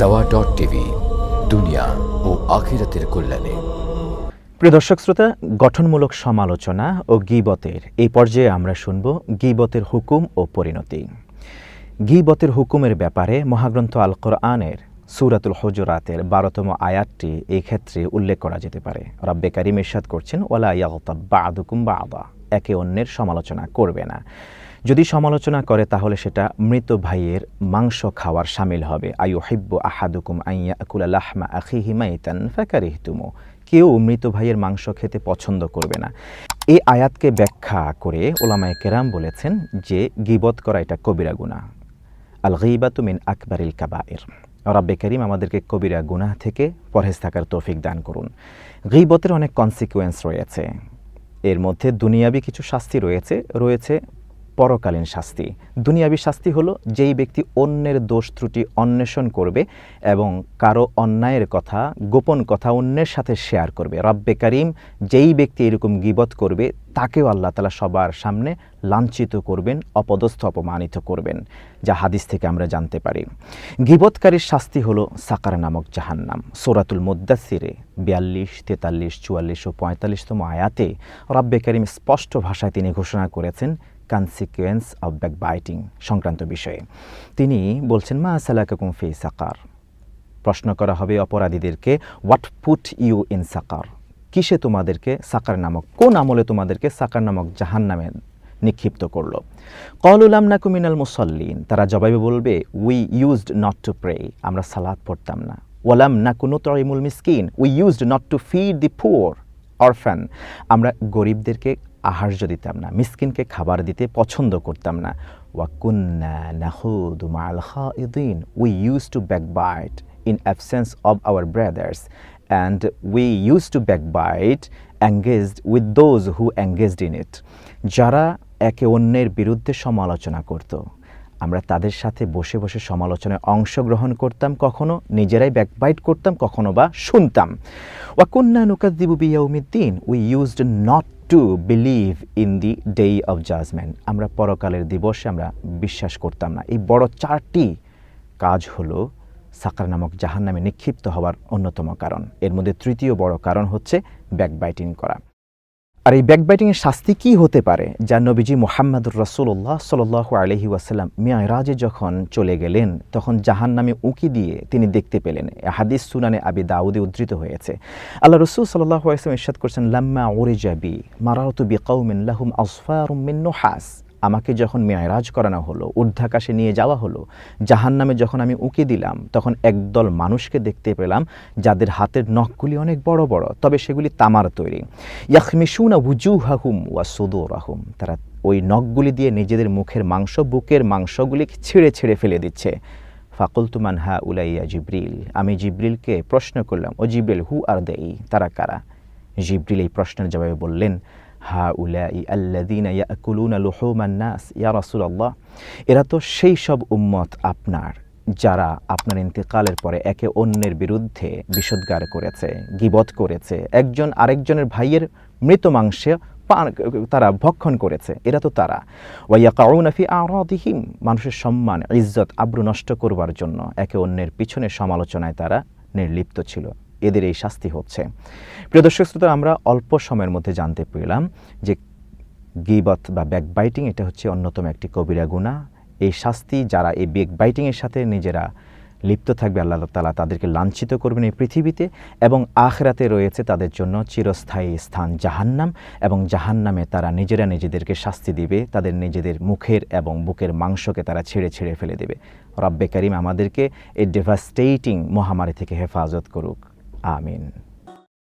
দাওয়া dot TV দুনিয়া ও আখিরাতের কল্যাণে প্রিয় দর্শক শ্রোতা, গঠনমূলক সমালোচনা ও গিবতের এই পর্যায়ে আমরা শুনব গিবতের হুকুম ও পরিণতি। গিবতের হুকুমের ব্যাপারে মহাগ্রন্থ আল কোরআনের সুরাতুল হজরাতের বারোতম আয়াতটি এই ক্ষেত্রে উল্লেখ করা যেতে পারে। রব্বে কারিম ইরশাদ করছেন ওলা ইয়াগতাব বাদুকুম বাদা একে অন্যের সমালোচনা করবে না। যদি সমালোচনা করে, তাহলে সেটা মৃত ভাইয়ের মাংস খাওয়ার সামিল হবে। আয়ু হিব্ব আহাদুকুম আইয়া আকুলা লাহমা আখিহি মাইতান ফাকারিহতুমু। কেউ মৃত ভাইয়ের মাংস খেতে পছন্দ করবে না। এই আয়াতকে ব্যাখ্যা করে ওলামায়ে কেরাম বলেছেন যে, গিবত করা এটা কবিরা গুনাহ। আল গিবাতু মিন আকবারিল কাবায়ের রব্বে করিম আমাদেরকে কবিরা গুনাহ থেকে পরহেজ থাকার তৌফিক দান করুন। গিবতের অনেক কনসিকুয়েন্স রয়েছে। এর মধ্যে দুনিয়াবি কিছু শাস্তি রয়েছে রয়েছে পরকালীন শাস্তি। দুনিয়াবি শাস্তি হলো যেই ব্যক্তি অন্যের দোষ ত্রুটি অন্বেষণ করবে এবং কারও অন্যায়ের কথা, গোপন কথা অন্যের সাথে শেয়ার করবে। রব্বে করিম যেই ব্যক্তি এরকম গিবত করবে, তাকেও আল্লাহ তালা সবার সামনে লাঞ্ছিত করবেন, অপদস্থ, অপমানিত করবেন, যা হাদিস থেকে আমরা জানতে পারি। গিবতকারীর শাস্তি হলো সাকার নামক জাহান্নাম। সোরাতুল মুদাসিরে বিয়াল্লিশ, তেতাল্লিশ, চুয়াল্লিশ ও পঁয়তাল্লিশতম আয়াতে রব্বে করিম স্পষ্ট ভাষায় তিনি ঘোষণা করেছেন কনসিকুয়েন্স অব ব্যাক বাইটিং সংক্রান্ত বিষয়ে। তিনি বলছেন, মা সালাকুম ফি সাকার। প্রশ্ন করা হবে অপরাধীদেরকে, what put you in sucker? কিসে তোমাদেরকে সাকার নামক, কোন আমলে তোমাদেরকে সাকার নামক জাহান নামে নিক্ষিপ্ত করল? কলুলাম নাকু মিনাল মুসল্লিন। তারা জবাবে বলবে we used not to pray আমরা সালাদ পড়তাম না। ওলাম ওয়ালাম নাকুনু তরিমুল মিসকিন। We used not to feed the poor orphan আমরা গরিবদেরকে আহার্য দিতাম না, মিসকিনকে খাবার দিতে পছন্দ করতাম না। ওয়াকুন্না নাহুদু মাল খাইদিন we use to backbite in absence of our brothers. And we used to backbite, engaged with those who engaged in it. যারা একে অন্যের বিরুদ্ধে সমালোচনা করত, আমরা তাদের সাথে বসে বসে সমালোচনায় অংশগ্রহণ করতাম কখনো, নিজেরাই ব্যাকবাইট করতাম কখনো বা শুনতাম। ওয়াকুন্না নুকাদ্দিবু বিয়াউমিদ্দিন। We used not to believe in the day of judgement আমরা পরকালের দিবসে আমরা বিশ্বাস করতাম না। এই বড় চারটি কাজ হলো সাকার নামক জাহান নামে নিক্ষিপ্ত হওয়ার অন্যতম কারণ। এর মধ্যে তৃতীয় বড় কারণ হচ্ছে ব্যাকবাইটিং করা। আর এই ব্যাকবাইটিংয়ের শাস্তি কি হতে পারে? যা নবীজি মোহাম্মদুর রসুল্লাহ সাল আলহি ওয়াসাল্লাম মিয়ারাজে যখন চলে গেলেন, তখন জাহান নামে উঁকি দিয়ে তিনি দেখতে পেলেন। হাদিস সুনানে আবি দাউদে উদ্ধৃত হয়েছে। আল্লাহ রসুল সাল্লাহ আসলাম ইরশাদ করছেন, লাম্মা ওরে যাবি বি বিকাউমিন লাহুম আসফারুম মিন নোহাস। আমাকে যখন মেয়রাজ করানো হলো, ঊর্ধ্বাকাশে নিয়ে যাওয়া হলো জাহান নামে যখন আমি উঁকি দিলাম, তখন একদল মানুষকে দেখতে পেলাম যাদের হাতের নখগুলি অনেক বড় বড়, তবে সেগুলি তামার তৈরি। ইয়াখমিসুনা উজুহাহুম ওয়া সুদুরাহুম। তারা ওই নখগুলি দিয়ে নিজেদের মুখের মাংস, বুকের মাংসগুলি ছিঁড়ে ছিঁড়ে ফেলে দিচ্ছে। ফাকুলতু মানহা উলাইয়া জিব্রিল। আমি জিব্রিলকে প্রশ্ন করলাম, ও জিব্রিল, হু আর দেই? তারা কারা? জিব্রিল এই প্রশ্নের জবাবে বললেন হা আল্লাদিনা এরা তো সেই সব উম্মত আপনার যারা আপনার ইন্তেকালের পরে একে অন্যের বিরুদ্ধে বিষোদ্গার করেছে, গিবত করেছে, একজন আরেকজনের ভাইয়ের মৃত মাংসে তারা ভক্ষণ করেছে, এরা তো তারা। ওয়াইয়া কাউনাফি আরাদিহিম, মানুষের সম্মান, ইজ্জত আব্রু নষ্ট করবার জন্য একে অন্যের পিছনে সমালোচনায় তারা নির্লিপ্ত ছিল। এদের এই শাস্তি হচ্ছে। প্রিয় দর্শক শ্রোতা, আমরা অল্প সময়ের মধ্যে জানতে পেলাম যে গিবত বা ব্যাকবাইটিং এটা হচ্ছে অন্যতম একটি কবিরা গুণা এই শাস্তি যারা এই ব্যাকবাইটিংয়ের সাথে নিজেরা লিপ্ত থাকবে, আল্লাহ তালা তাদেরকে লাঞ্ছিত করবেন এই পৃথিবীতে এবং আখরাতে রয়েছে তাদের জন্য চিরস্থায়ী স্থান জাহান্নাম এবং জাহান্নামে তারা নিজেরা নিজেদেরকে শাস্তি দিবে, তাদের নিজেদের মুখের এবং বুকের মাংসকে তারা ছেড়ে ছেড়ে ফেলে দেবে। রব্বে করিম আমাদেরকে এই ডেভাস্টেটিং মহামারী থেকে হেফাজত করুক। Amin.